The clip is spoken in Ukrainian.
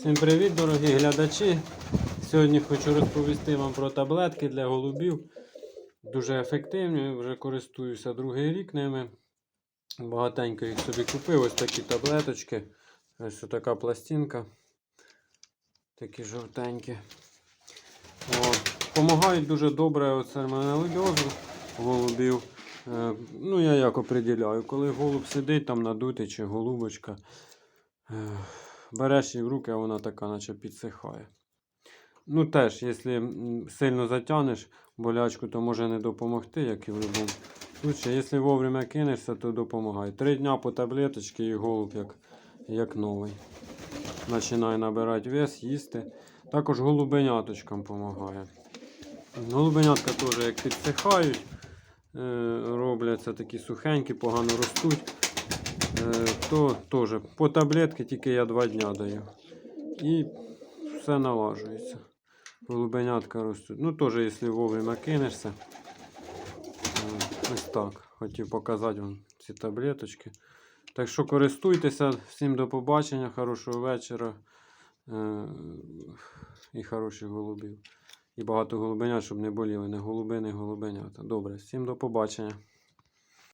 Всім привіт, дорогі глядачі. Сьогодні хочу розповісти вам про таблетки для голубів. Дуже ефективні, вже користуюся другий рік ними. Багатенько їх собі купив. Ось такі таблеточки. Ось така пластинка. Такі жовтенькі. От. Помагають дуже добре от сальмонеллезу голубів. Е, Ну, я як определяю, коли голуб сидить там надутий чи голубочка. е, Береш її в руки, а вона така, наче підсихає. Ну теж, якщо сильно затягнеш болячку, то може не допомогти, як і в будь-якому случаї. Якщо вовремя кинешся, то допомагає. Три дня по таблеточці і голуб як, як новий. Починає набирати вес, їсти. Також голубеняточкам допомагає. Голубенятка теж як підсихають, е, робляться такі сухенькі, погано ростуть. Е, то теж по таблетки тільки я два дня даю. І все налажується. Голубенятка ростуть. Ну теж, якщо вовремя кинешся. Е, Ось так. Хотів показати вам ці таблеточки. Так що користуйтеся. Всім до побачення, хорошого вечора. Е, І хороших голубів. І багато голубенят, щоб не боліли. Не голуби, не голубенята. Добре, всім до побачення.